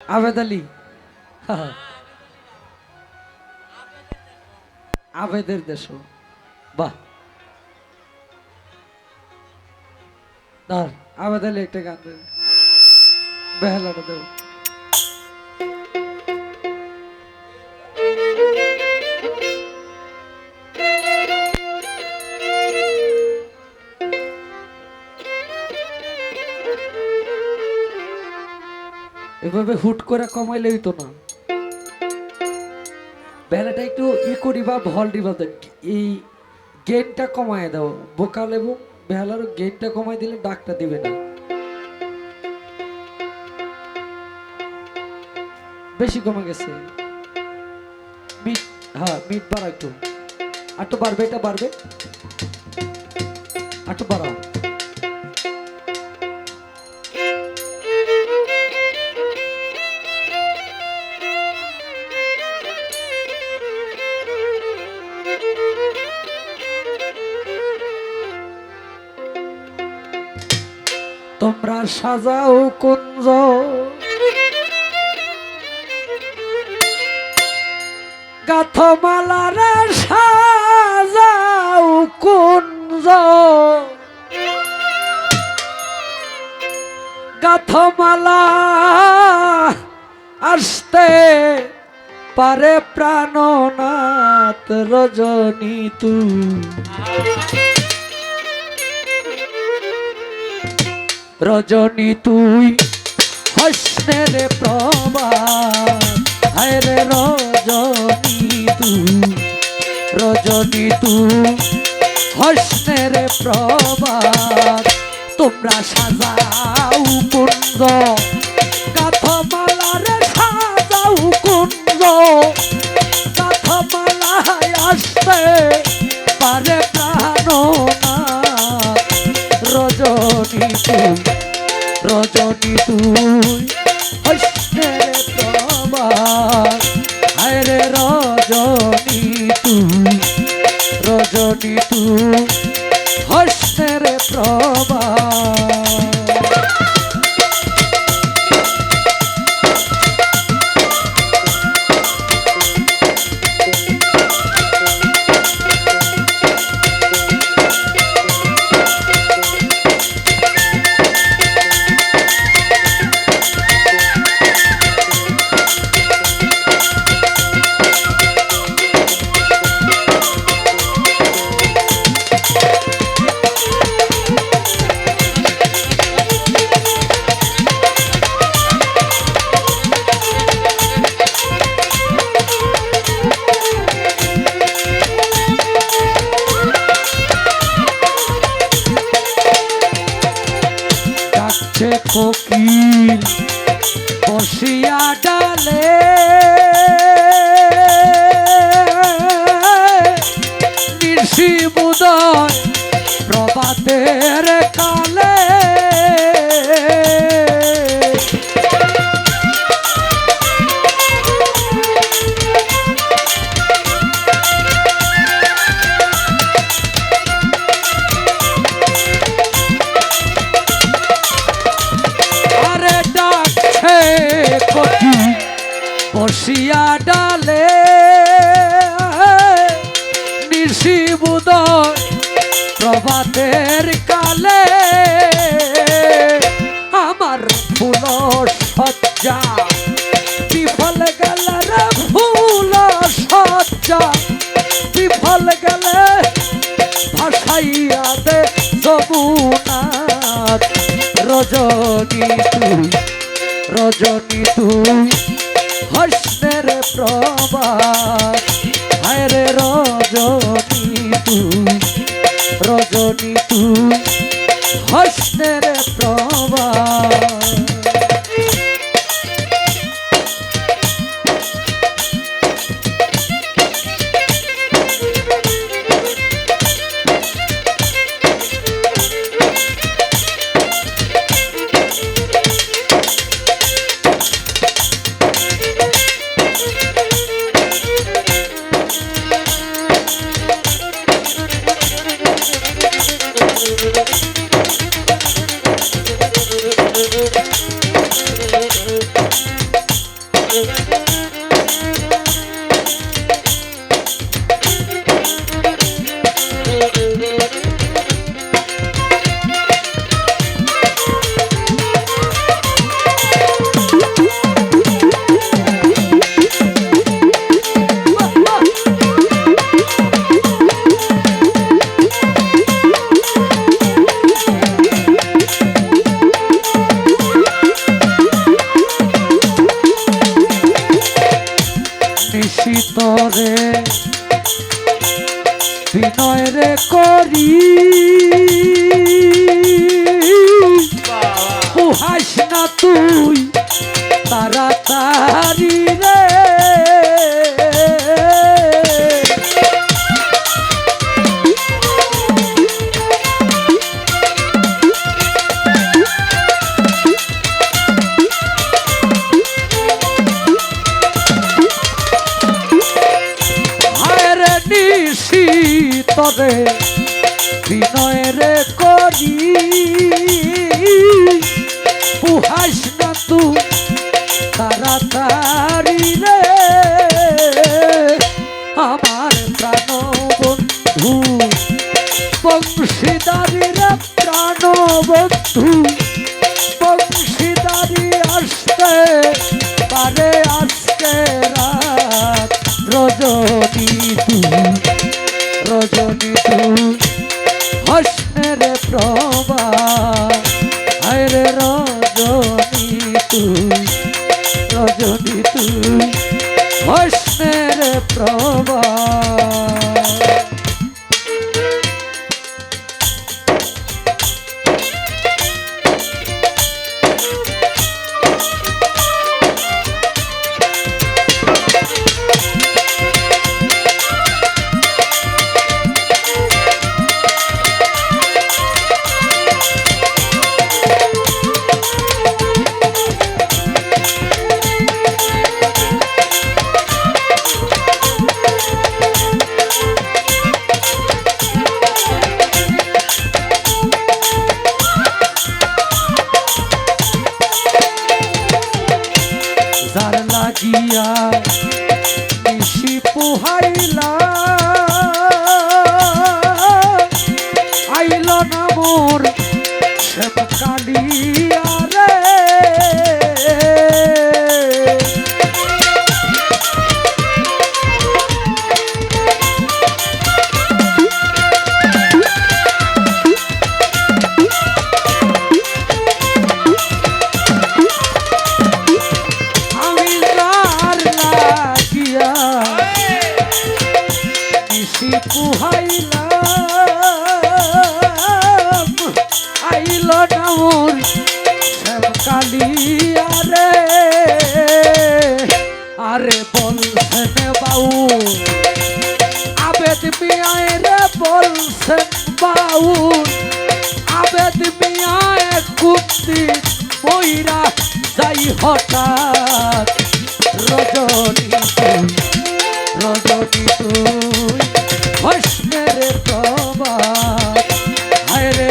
আবেদ আলী। আবেদের দেশ বাহ। আবেদ আলী একটা গান দেবে বেহালাটা দেব এভাবে হুট করে কমাইলে হইতো না। বেলাটা একটু ই করি বা ভল দিবা এই গেনটা কমায় দাও বোকাল এবং বেহালার গেনটা কমাই দিলে ডাকটা দিবে না। বেশি কমে গেছে। মিট হ্যাঁ মিট বাড়া একটু। আটটু বাড়বে, এটা বাড়বে। আটটু বাড়াও। তোমরা সাজাও কুঞ্জ। গাথমালারে সাজাও কুঞ্জ। গাথমালা আসতে পারে প্রাণনাথ রজনী তুই রজনী তুই হসনের প্রমাণ। হায় রে রজনী তুই রজনী তুই হসনের প্রমাণ। তোমরা সাজাও কুঞ্জ রজনী তুই হস্তের প্রমাণ বসিয়া ডালে। নিশি বুদয় প্রভাতের নিশি বুদয় প্রভাতের কালে আমার ফুল সজ্জা বিফল গেল রে ফুল সজ্জা বিফল গেলে ভাসাইয়া দে যমুনাথ রজনী তুই রজনী তুই হস্তের প্রবাদ হায় রে রজনী তুই রজনী তুই। হস্তের প্রবাদ বিনয় রে করি হাস না তুই তারা todo. তু ভস্মের প্রবা নামুর শ্যাম কালিয়া রে রে বল বাউ। আবেদ মিয়ায় রে বলছেন বাউ। আবেদ মিয়ায় কুন্দি ময়রা যাই হঠাৎ। রজনী রজনী তুই হস্নের প্রবাদ হায় রে